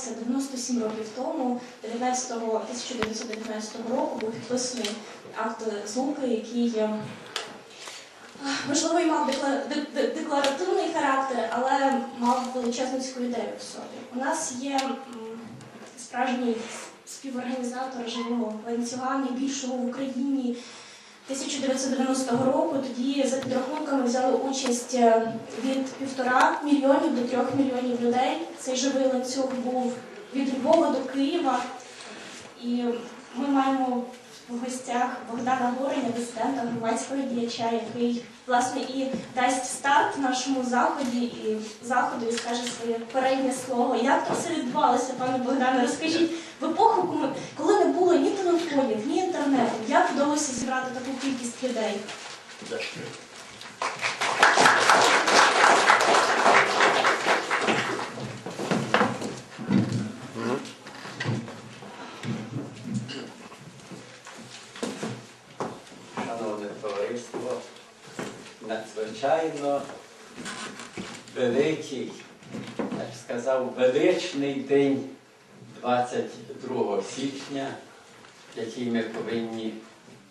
Це 97 років тому, 19 1919 року, був підписаний акт злуки, який е, можливо і мав декла- де- де- декларативний характер, але мав величезну цю ідею в собі. У нас є справжній співорганізатор живого ланцюга, найбільшого в Україні 1990 року. Тоді за підрахунками взяли участь е, від півтора мільйонів до трьох мільйонів людей. Цей живий ланцюг був від Львова до Києва. І ми маємо в гостях Богдана Гореня, дисидента, громадського діяча, який власне і дасть старт нашому заході і заходу і скаже своє переднє слово. Як це все відбувалося, пане Богдане? Розкажіть в епоху, коли- коли не було ні телефонів, ні інтернету, як вдалося зібрати людей? Шановне товариство, надзвичайно великий, я б сказав, величний день 22 січня, який ми повинні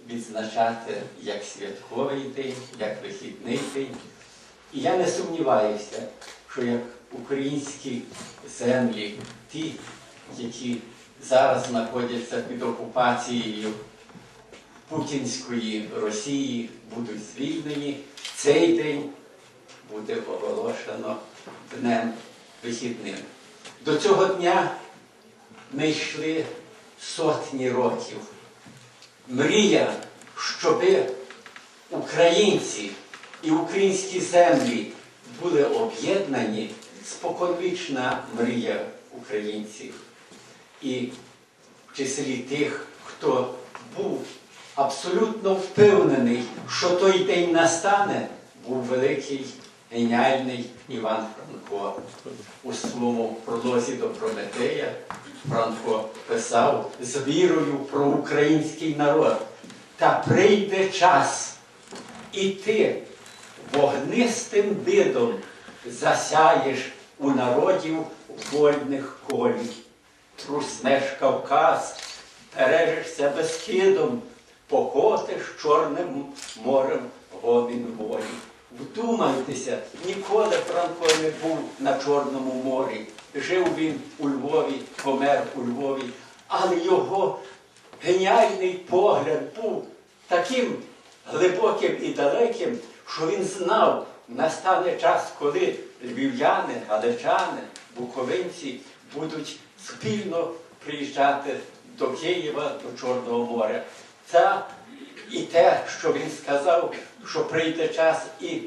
відзначати як святковий день, як вихідний день. І я не сумніваюся, що як українські землі, ті, які зараз знаходяться під окупацією путінської Росії будуть звільнені, цей день буде оголошено днем вихідним. До цього дня ми йшли сотні років. Мрія, щоби українці і українські землі були об'єднані, споконвічна мрія українців. І в числі тих, хто був абсолютно впевнений, що той день настане, був великий геніальний Іван Франко. У своєму пролозі до Прометея Франко писав з вірою про український народ. Та прийде час, і ти вогнистим видом засяєш у народів вольних колій труснеш Кавказ, пережишся безкидом, покотиш Чорним морем гомін волі. Вдумайтеся, ніколи Франко не був на Чорному морі. Жив він у Львові, помер у Львові, але його геніальний погляд був таким глибоким і далеким, що він знав, настане час, коли львів'яни, галичани, буковинці будуть спільно приїжджати до Києва, до Чорного моря. Це і те, що він сказав, що прийде час і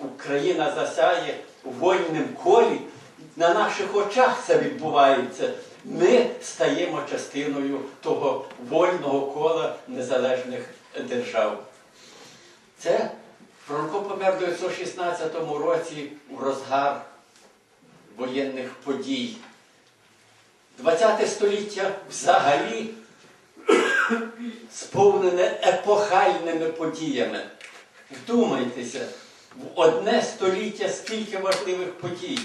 Україна засяє вольним колі. На наших очах це відбувається. Ми стаємо частиною того вольного кола незалежних держав. Це Франко помер у 1916 році у розгар воєнних подій. ХХ століття взагалі сповнене епохальними подіями. Вдумайтеся, в одне століття скільки важливих подій.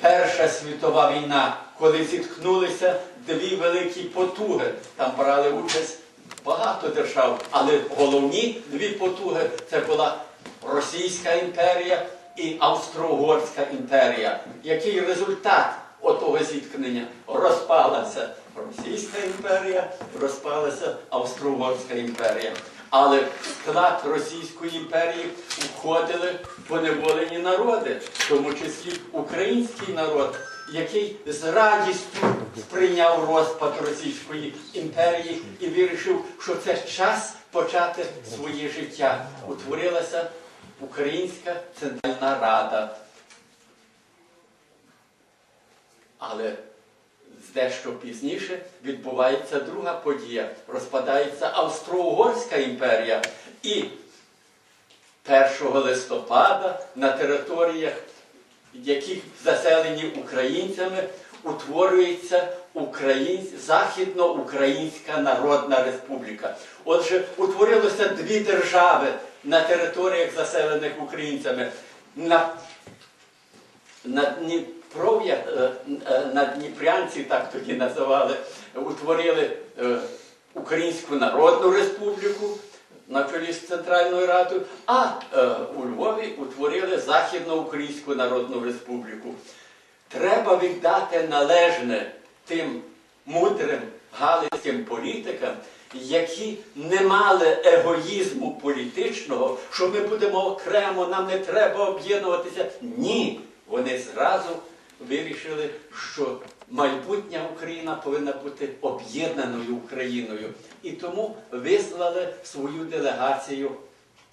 Перша світова війна, коли зіткнулися дві великі потуги. Там брали участь багато держав, але головні дві потуги це була Російська імперія і Австро-Угорська імперія. Який результат отого зіткнення? Розпалася Російська імперія, розпалася Австро-Угорська імперія. Але в склад Російської імперії входили поневолені народи, в тому числі український народ, який з радістю сприйняв розпад Російської імперії і вирішив, що це час почати своє життя. Утворилася Українська Центральна Рада. Але дещо пізніше відбувається друга подія. Розпадається Австро-Угорська імперія. І 1 листопада на територіях, яких заселені українцями, утворюється Україн... Західноукраїнська Народна Республіка. Отже, утворилося дві держави на територіях, заселених українцями. На, на, пров'я е, е, на Дніпрянці, так тоді називали, утворили е, Українську Народну Республіку на чолі з Центральною Радою, а у Львові утворили Західноукраїнську Народну Республіку. Треба віддати належне тим мудрим галицьким політикам, які не мали егоїзму політичного, що ми будемо окремо, нам не треба об'єднуватися. Ні, вони зразу вирішили, що майбутня Україна повинна бути об'єднаною Україною. І тому вислали свою делегацію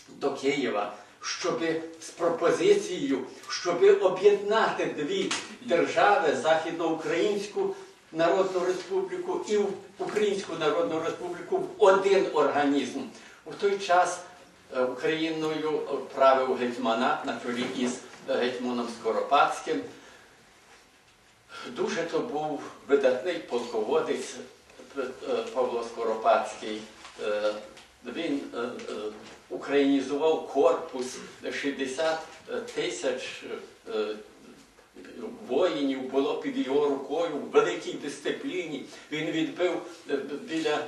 до Києва, щоб з пропозицією, щоб об'єднати дві держави Західноукраїнську Народну Республіку і Українську Народну Республіку в один організм. У той час е, Україною правив гетьманат на чолі із гетьманом Скоропадським. Дуже то був видатний полководець е, е, Павло Скоропадський. Е, Він українізував корпус 60 тисяч воїнів було під його рукою в великій дисципліні. Він відбив біля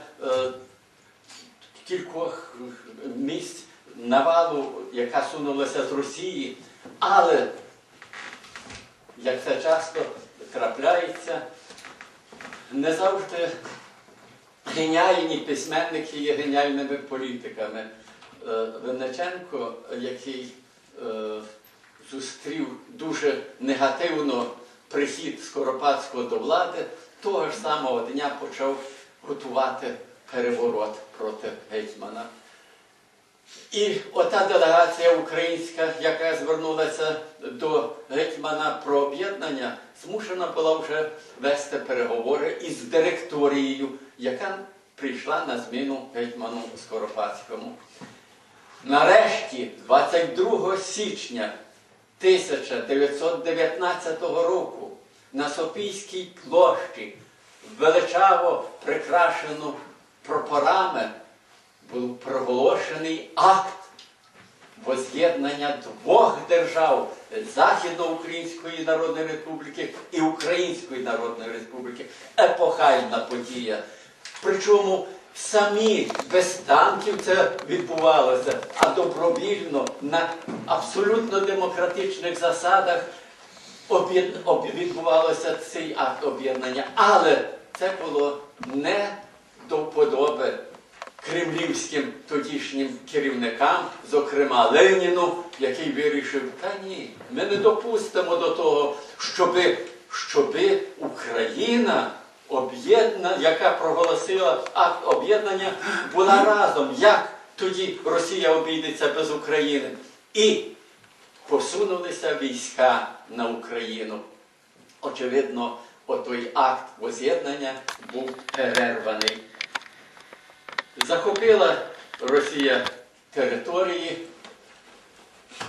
кількох місць навалу, яка сунулася з Росії. Але, як це часто трапляється, не завжди геніальні письменники є геніальними політиками. Е, Винниченко, який е, зустрів дуже негативно прихід Скоропадського до влади, того ж самого дня почав готувати переворот проти гетьмана. І ота делегація українська, яка звернулася до гетьмана про об'єднання, змушена була вже вести переговори із директорією, яка прийшла на зміну гетьману Скоропадському. Нарешті, 22 січня 1919 року на Софійській площі, величаво прикрашену прапорами, був проголошений акт воз'єднання двох держав Західноукраїнської Народної Республіки і Української Народної Республіки. Епохальна подія. Причому самі без танків це відбувалося, а добровільно на абсолютно демократичних засадах відбувалося цей акт об'єднання. Але це було не до вподоби кремлівським тодішнім керівникам, зокрема Леніну, який вирішив, та ні, ми не допустимо до того, щоби, щоби Україна об'єднана, яка проголосила акт об'єднання, була разом. Як тоді Росія обійдеться без України? І посунулися війська на Україну. Очевидно, отой акт воз'єднання був перерваний. Захопила Росія території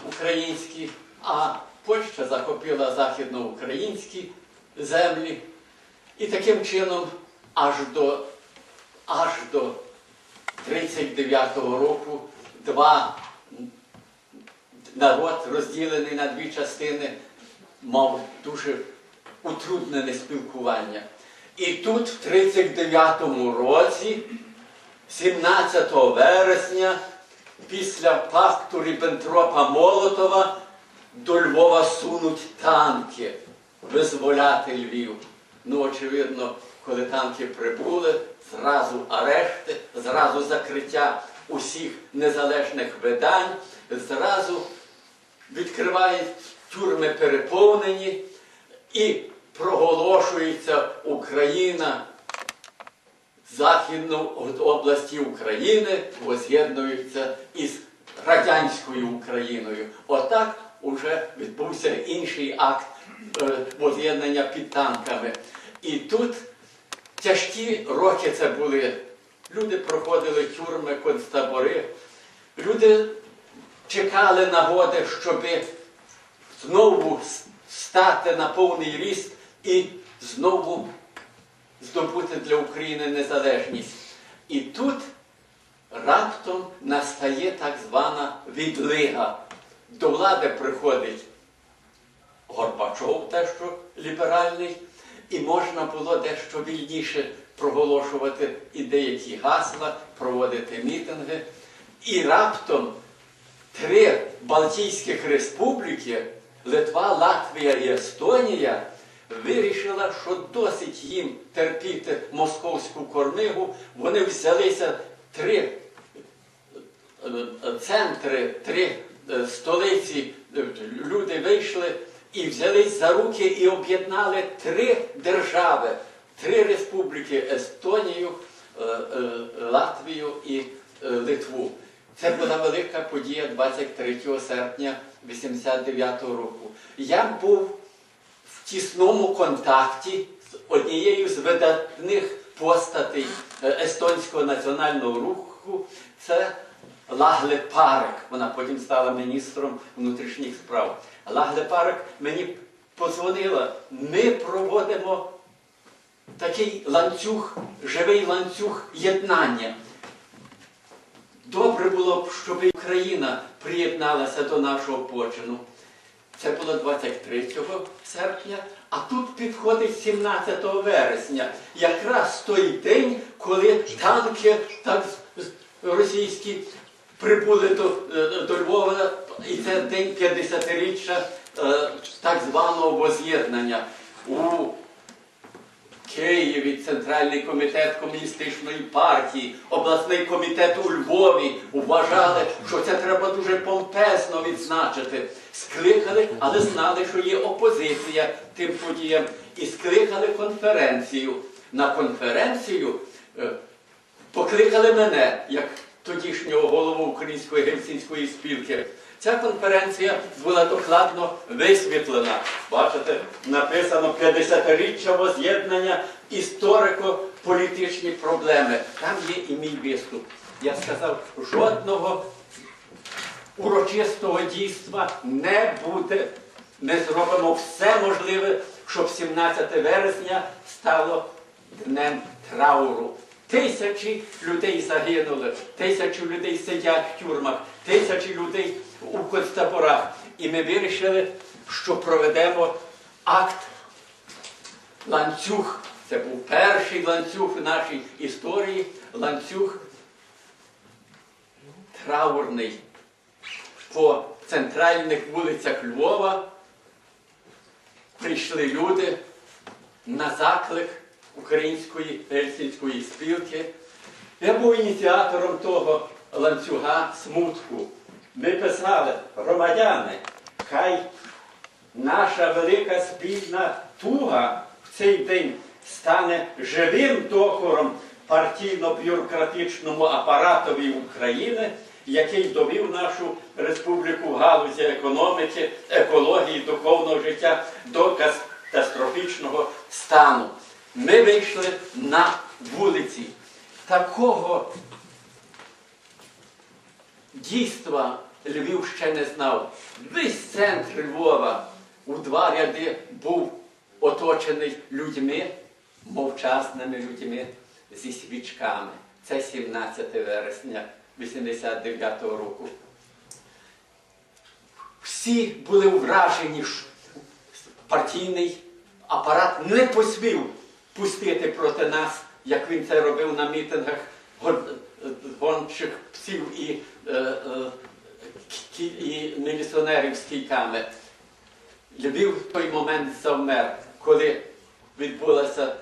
українські, а Польща захопила західноукраїнські землі. І таким чином аж до, аж до 39-го року два народ, розділений на дві частини, мав дуже утруднене спілкування. І тут, в 39-му році, 17 вересня, після пакту Ріббентропа Молотова, до Львова сунуть танки визволяти Львів. Ну, очевидно, коли танки прибули, зразу арешти, зразу закриття усіх незалежних видань, зразу відкривають тюрми переповнені і проголошується Україна Західну області України воз'єднуються із радянською Україною. Отак уже відбувся інший акт е, воз'єднання під танками. І тут тяжкі роки це були. Люди проходили тюрми, концтабори. Люди чекали нагоди, щоб знову стати на повний ріст і знову здобути для України незалежність. І тут раптом настає так звана відлига. До влади приходить Горбачов, те, що ліберальний, і можна було дещо вільніше проголошувати і деякі гасла, проводити мітинги. І раптом три Балтійських республіки Литва, Латвія і Естонія вирішила, що досить їм терпіти московську кормигу. Вони взялися три е, центри, три е, столиці, люди вийшли і взялись за руки і об'єднали три держави, три республіки Естонію, е, Латвію і Литву. Це була велика подія 23 серпня 89 року. Я був тісному контакті з однією з видатних постатей е, естонського національного руху. Це Лагле Парек. Вона потім стала міністром внутрішніх справ. Лагле Парек мені подзвонила. Ми проводимо такий ланцюг, живий ланцюг єднання. Добре було б, щоб Україна приєдналася до нашого почину. Це було 23 серпня, а тут підходить 17 вересня, якраз той день, коли танки так російські прибули до, е, до Львова, і це день 50-річчя е, так званого воз'єднання. У Києві Центральний комітет комуністичної партії, обласний комітет у Львові вважали, що це треба дуже помпезно відзначити. Скликали, але знали, що є опозиція тим подіям, і скликали конференцію. На конференцію е, покликали мене як тодішнього голову Української гельсінської спілки. Ця конференція була докладно висвітлена. Бачите, написано 50-річчя воз'єднання історико-політичні проблеми. Там є і мій виступ. Я сказав, жодного урочистого дійства не буде. Ми зробимо все можливе, щоб 17 вересня стало днем трауру. Тисячі людей загинули, тисячі людей сидять в тюрмах, тисячі людей у концтаборах. І ми вирішили, що проведемо акт ланцюг. Це був перший ланцюг в нашій історії, ланцюг траурний по центральних вулицях Львова прийшли люди на заклик Української гельсінської спілки. Я був ініціатором того ланцюга смутку. Ми писали, громадяни, хай наша велика спільна туга в цей день стане живим докором партійно-бюрократичному апаратові України, який довів нашу республіку в галузі економіки, екології, духовного життя до катастрофічного стану. Ми вийшли на вулиці. Такого дійства Львів ще не знав. Весь центр Львова у два ряди був оточений людьми, мовчасними людьми зі свічками. Це 17 вересня 89 року. Всі були вражені, що партійний апарат не посмів пустити проти нас, як він це робив на мітингах гон- гончих псів і, е, е, і міліціонерів з кійками. Львів той момент завмер, коли відбулася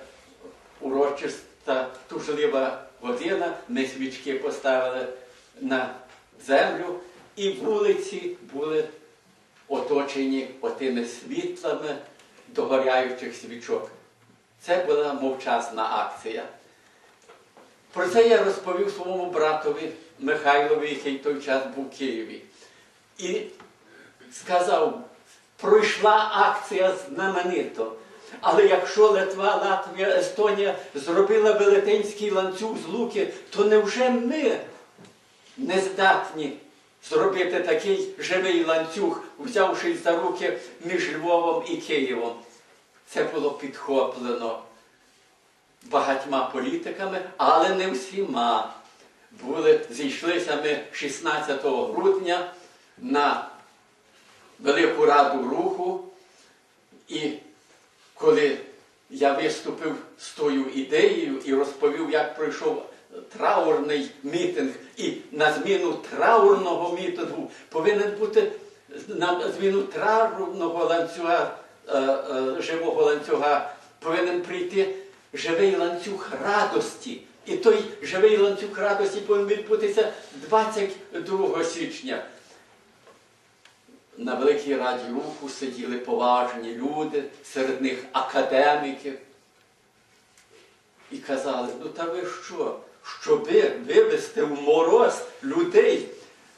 урочиста тужлива година, ми свічки поставили на землю, і вулиці були оточені отими світлами догоряючих свічок. Це була мовчасна акція. Про це я розповів своєму братові Михайлові, який той час був в Києві. І сказав, пройшла акція знаменито. Але якщо Литва, Латвія, Естонія зробила велетенський ланцюг з луки, то невже ми не здатні зробити такий живий ланцюг, взявшись за руки між Львовом і Києвом? Це було підхоплено багатьма політиками, але не всіма. Були, зійшлися ми 16 грудня на Велику Раду Руху І коли я виступив з тою ідеєю і розповів, як пройшов траурний мітинг, і на зміну траурного мітингу повинен бути на зміну траурного ланцюга, е, е, живого ланцюга, повинен прийти живий ланцюг радості. І той живий ланцюг радості повинен відбутися 22 січня. На Великій Раді Руху сиділи поважні люди, серед них академіки. І казали, ну та ви що? Щоби вивезти в мороз людей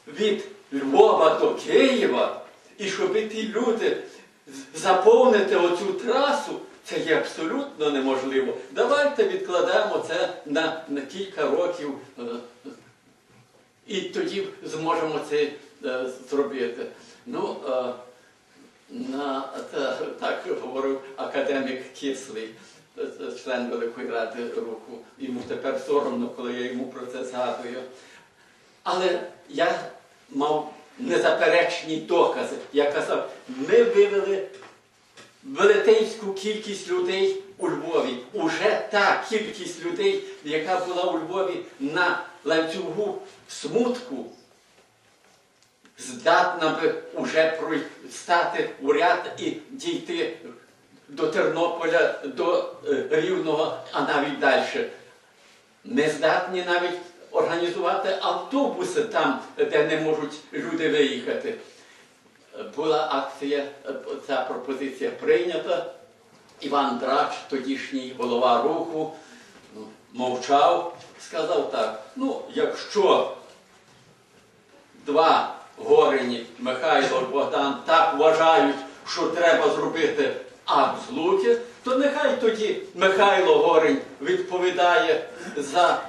від Львова до Києва, і щоб ті люди заповнити оцю трасу, це є абсолютно неможливо. Давайте відкладемо це на, на кілька років. е, і тоді зможемо це е, зробити. Ну, е, на, та, так говорив академік Кислий, член Великої Ради Руху. Йому тепер соромно, коли я йому про це згадую. Але я мав незаперечні докази. Я казав, ми вивели велетенську кількість людей у Львові. Уже та кількість людей, яка була у Львові на ланцюгу смутку, здатна би уже стати у ряд і дійти до Тернополя, до е, Рівного, а навіть далі. Не здатні навіть організувати автобуси там, де не можуть люди виїхати. Була акція, ця пропозиція прийнята. Іван Драч, тодішній голова руху, мовчав, сказав так: ну, якщо два горені Михайло Богдан так вважають, що треба зробити злуки, то нехай тоді Михайло Горень відповідає за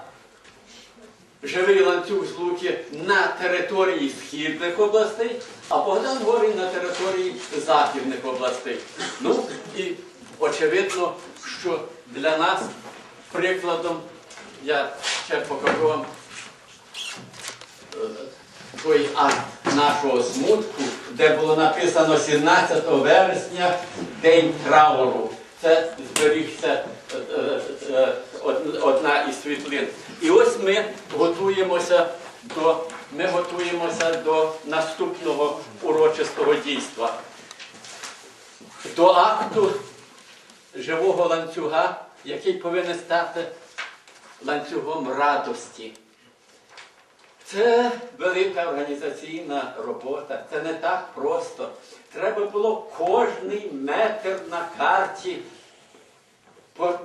живий ланцюг злуки на території східних областей, а Богдан Горень на території західних областей. Ну і очевидно, що для нас прикладом я ще покажу вам е, той акт нашого смутку, де було написано 17 вересня День трауру. Це зберігся е, е, е, од- одна із світлин. І ось ми готуємося до, ми готуємося до наступного урочистого дійства. До акту живого ланцюга, який повинен стати ланцюгом радості. Це велика організаційна робота. Це не так просто. Треба було кожний метр на карті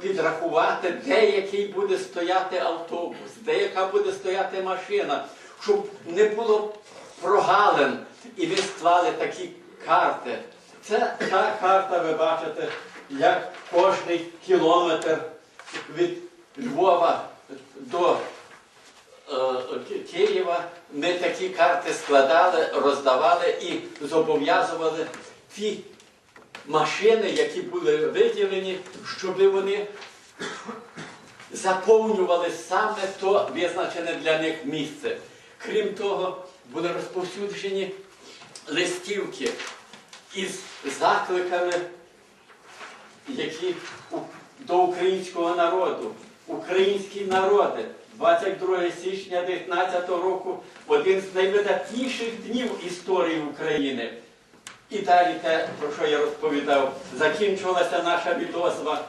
підрахувати, де який буде стояти автобус, де яка буде стояти машина, щоб не було прогалин. І ви склали такі карти. Це та карта, ви бачите, як кожний кілометр від Львова до Києва ми такі карти складали, роздавали і зобов'язували ті машини, які були виділені, щоб вони заповнювали саме то визначене для них місце. Крім того, були розповсюджені листівки із закликами які до українського народу, українські народи, 22 січня 19 року один з найвидатніших днів історії України. І далі те, про що я розповідав, закінчувалася наша відозва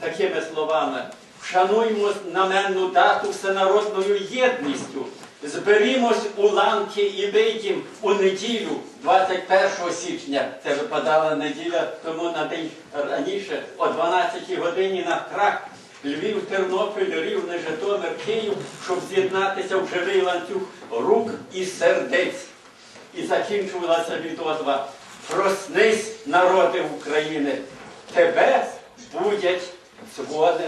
такими словами. Вшануймо знаменну дату всенародною єдністю. Зберімось у ланки і вийдім у неділю, 21 січня. Це випадала неділя, тому на день раніше, о 12 годині на трак Львів, Тернопіль, Рівне, Житомир, Київ, щоб з'єднатися в живий ланцюг рук і сердець. І закінчувалася відозва. Проснись, народи України, тебе будять згоди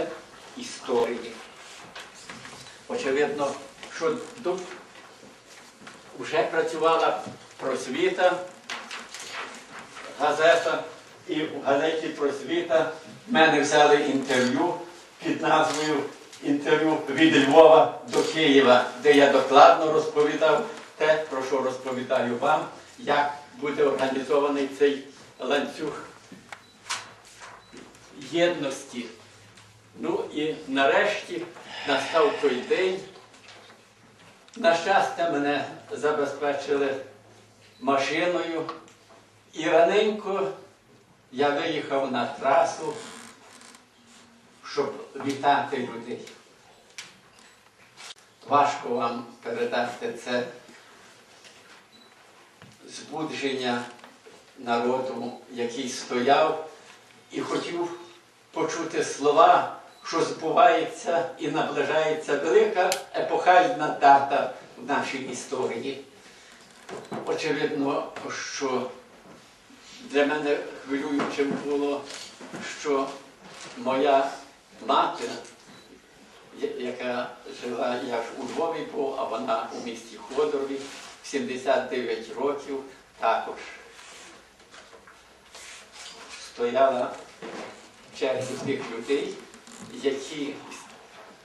історії. Очевидно, що вже працювала просвіта, газета, і в газеті просвіта мене взяли інтерв'ю під назвою Інтерв'ю від Львова до Києва, де я докладно розповідав те, про що розповідаю вам, як буде організований цей ланцюг єдності. Ну і нарешті настав той день. На щастя, мене забезпечили машиною. І раненько я виїхав на трасу, щоб вітати людей. Важко вам передати це збудження народу, який стояв і хотів почути слова, що збувається і наближається велика епохальна дата в нашій історії. Очевидно, що для мене хвилюючим було, що моя мати, яка жила, я ж у Львові а вона у місті Ходорові, в 79 років також стояла в черзі тих людей, які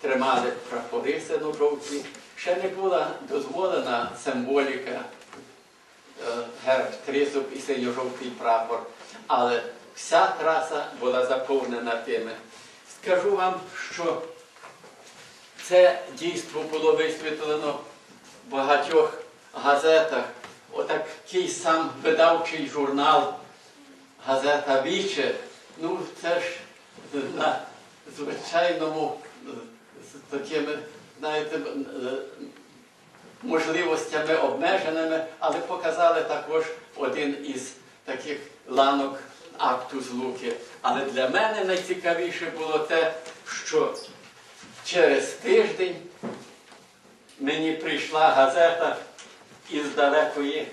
тримали прапори синьо-жовті. Ще не була дозволена символіка е, герб тризуб і синьо-жовтий прапор, але вся траса була заповнена тими. Скажу вам, що це дійство було висвітлено в багатьох газетах. Отакий сам видавчий журнал, газета Віче. Ну, це ж на звичайному з такими, знаєте, е, можливостями обмеженими, але показали також один із таких ланок акту злуки. Але для мене найцікавіше було те, що через тиждень мені прийшла газета із далекої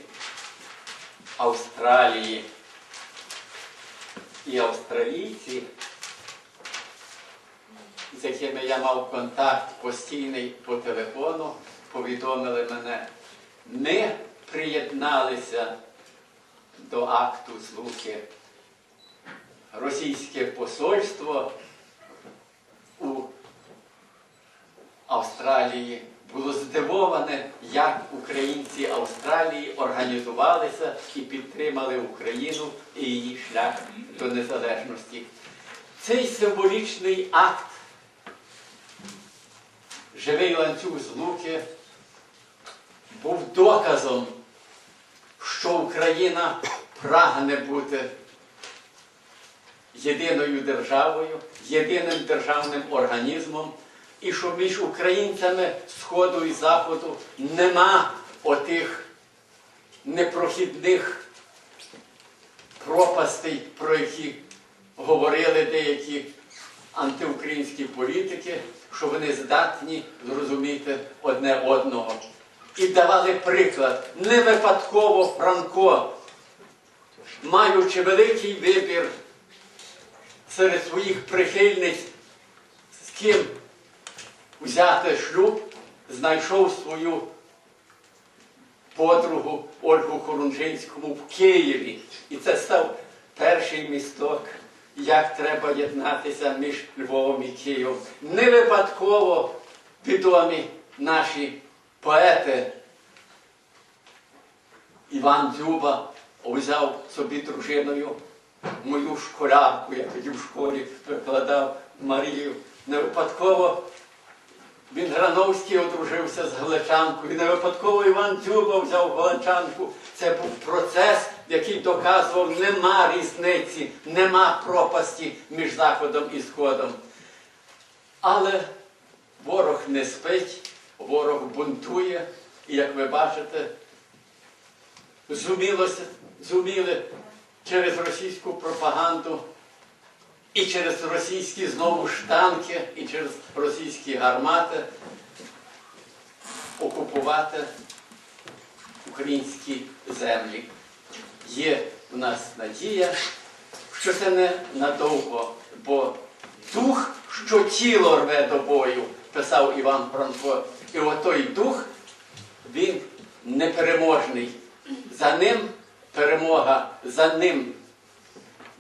Австралії. І австралійці, з якими я мав контакт постійний по телефону, повідомили мене, ми приєдналися до акту злуки. Російське посольство у Австралії було здивоване, як українці Австралії організувалися і підтримали Україну і її шлях до незалежності. Цей символічний акт, живий ланцюг злуки, був доказом, що Україна прагне бути єдиною державою, єдиним державним організмом, і що між українцями Сходу і Заходу нема отих непрохідних пропастей, про які говорили деякі антиукраїнські політики, що вони здатні зрозуміти одне одного. І давали приклад. Не випадково Франко, маючи великий вибір серед своїх прихильниць, з ким взяти шлюб, знайшов свою подругу Ольгу Хорунжинському в Києві. І це став перший місток, як треба єднатися між Львовом і Києвом. Не випадково відомі наші поети. Іван Дзюба взяв собі дружиною мою школярку, я тоді в школі викладав Марію. Не випадково він Грановський одружився з Галичанкою. Не випадково Іван Дзюба взяв Галичанку. Це був процес, який доказував, нема різниці, нема пропасті між Заходом і Сходом. Але ворог не спить, ворог бунтує, і як ви бачите, зуміли через російську пропаганду і через російські знову ж танки, і через російські гармати окупувати українські землі. Є в нас надія, що це не надовго, бо дух, що тіло рве до бою, писав Іван Франко. І отой дух, він непереможний. За ним перемога, за ним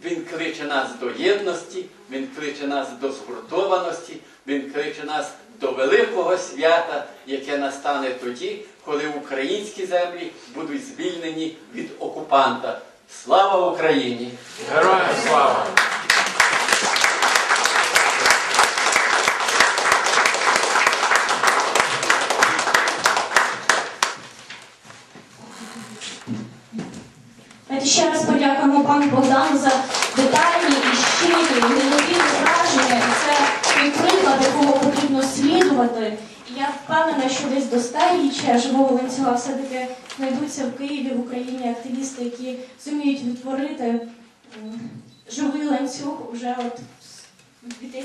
він кличе нас до єдності, він кличе нас до згуртованості, він кличе нас до великого свята, яке настане тоді, коли українські землі будуть звільнені від окупанта. Слава Україні! Героям слава! Давайте ще раз подякуємо Богдан за детальні і щирі, неймовірні враження. І Це той приклад, якого потрібно слідувати. І я впевнена, що десь до стаїча живого ланцюга все-таки знайдуться в Києві, в Україні активісти, які зуміють відтворити живий ланцюг уже от в 2000